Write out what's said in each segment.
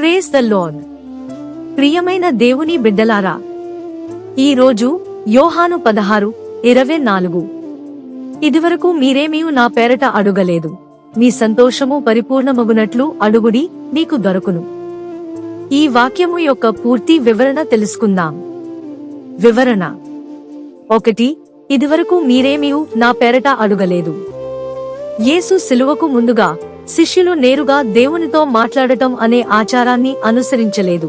Praise the loan ప్రియమైన దేవుని బిడ్డలారా ఈ రోజు యోహాను పదహారు ఇరవై నాలుగు. ఇదివరకు మీరేమీ నా పేరట అడుగలేదు. మీ సంతోషము పరిపూర్ణమగునట్లు అడుగుడి మీకు దొరకును. ఈ వాక్యము యొక్క పూర్తి వివరణ తెలుసుకుందాం. వివరణ. ఒకటి ఇదివరకు మీరేమీ నా పేరట అడుగలేదు. యేసు సిలువకు ముందుగా శిష్యులు నేరుగా దేవునితో మాట్లాడటం అనే ఆచారాన్ని అనుసరించలేదు.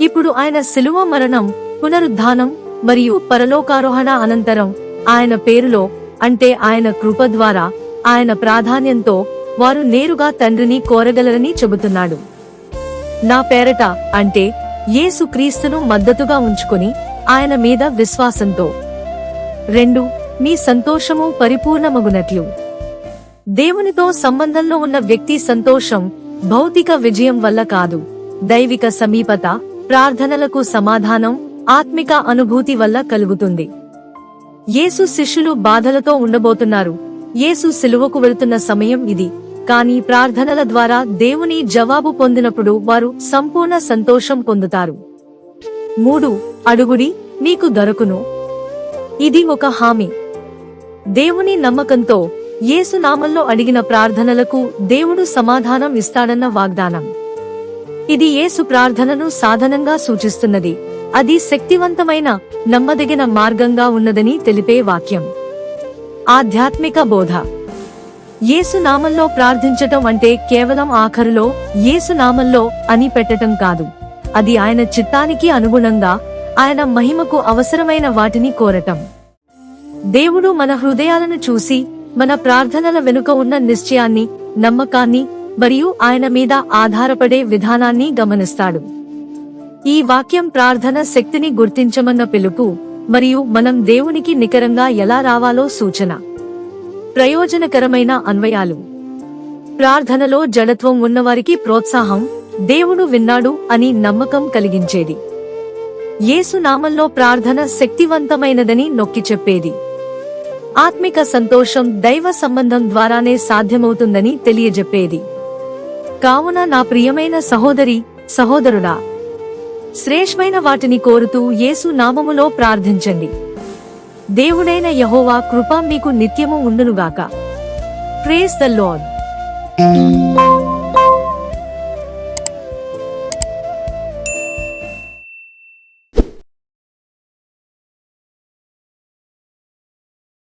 ఇప్పుడు ఆయన శిలువ మరణం పునరుద్ధానం మరియు పరలోకారోహణ అనంతరం ఆయన పేరులో అంటే ఆయన కృప ద్వారా ఆయన ప్రాధాన్యంతో వారు నేరుగా తండ్రిని కోరగలరని చెబుతున్నాడు. నా పేరట అంటే యేసు క్రీస్తును మద్దతుగా ఉంచుకుని ఆయన మీద విశ్వాసంతో. రెండు మీ సంతోషము పరిపూర్ణమగునట్లు. దేవునితో సంబంధంలో ఉన్న వ్యక్తి సంతోషం భౌతిక విజయం వల్ల కాదు. దైవిక సమీపత ప్రార్థనలకు సమాధానం ఆత్మిక అనుభూతి వల్ల కలుగుతుంది. యేసు శిష్యులు బాధలతో ఉండబోతున్నారు. యేసు సిలువకు వెళుతున్న సమయం ఇది. కానీ ప్రార్థనల ద్వారా దేవుని జవాబు పొందినప్పుడు వారు సంపూర్ణ సంతోషం పొందుతారు. మూడు అడుగుడి మీకు దొరకును. ఇది ఒక హామీ. దేవుని నమ్మకంతో నామంలో అడిగిన ప్రార్థనలకు దేవుడు సమాధానం ఇస్తాడన్న వాగ్దానం. ఇది యేసు ప్రార్థనను సాధనంగా సూచిస్తున్నది. అది శక్తివంతమైన నమ్మదగిన మార్గంగా ఉన్నదని తెలిపే వాక్యం. ఆధ్యాత్మిక బోధ. యేసు నామంలో ప్రార్థించటం అంటే కేవలం ఆఖరులో యేసు నామంలో అని పెట్టటం కాదు. అది ఆయన చిత్తానికి అనుగుణంగా ఆయన మహిమకు అవసరమైన వాటిని కోరటం. దేవుడు మన హృదయాలను చూసి మన ప్రార్థనల వెనుక ఉన్న నిశ్చయాన్ని నమ్మకాన్ని మరియు ఆయన మీద ఆధారపడే విధానాన్ని గమనిస్తాడు. ఈ వాక్యం ప్రార్థన శక్తిని గుర్తించమన్న పిలుపు మరియు మనం దేవునికి నికరంగా ఎలా రావాలో సూచన. ప్రయోజనకరమైన అన్వయాలు. ప్రార్థనలో జడత్వం ఉన్నవారికి ప్రోత్సాహం దేవుడు విన్నాడు అని నమ్మకం కలిగించేది. యేసు నామంలో ప్రార్థన శక్తివంతమైనదని నొక్కి చెప్పేది. ఆత్మిక సంతోషం దైవ సంబంధం ద్వారానే సాధ్యమవుతుందని తెలియజెప్పేది. కావున నా ప్రియమైన సహోదరి సహోదరుడా శ్రేష్మైన వాటిని కోరుతూ యేసు నామములో ప్రార్థించండి. దేవుడైన యహోవా కృప మీకు నిత్యము ఉండునుగాక. Praise the lord